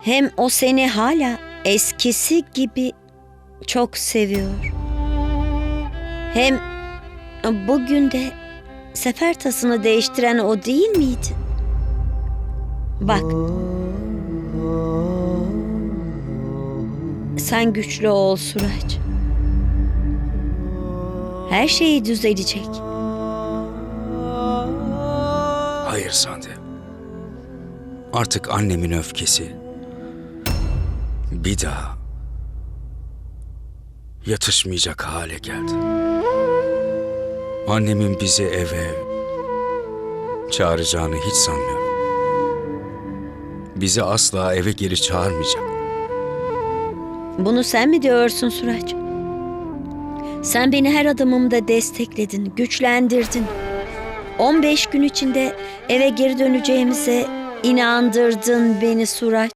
Hem o seni hala eskisi gibi çok seviyor. Hem bugün de sefer tasını değiştiren o değil miydi? Bak. Sen güçlü ol Suraç. Her şey düzelecek. Hayır Sande. Artık annemin öfkesi bir daha yatışmayacak hale geldi. Annemin bizi eve çağıracağını hiç sanmıyorum. Bizi asla eve geri çağırmayacak. Bunu sen mi diyorsun Suraç? Sen beni her adımımda destekledin, güçlendirdin. 15 gün içinde eve geri döneceğimize inandırdın beni Suraç.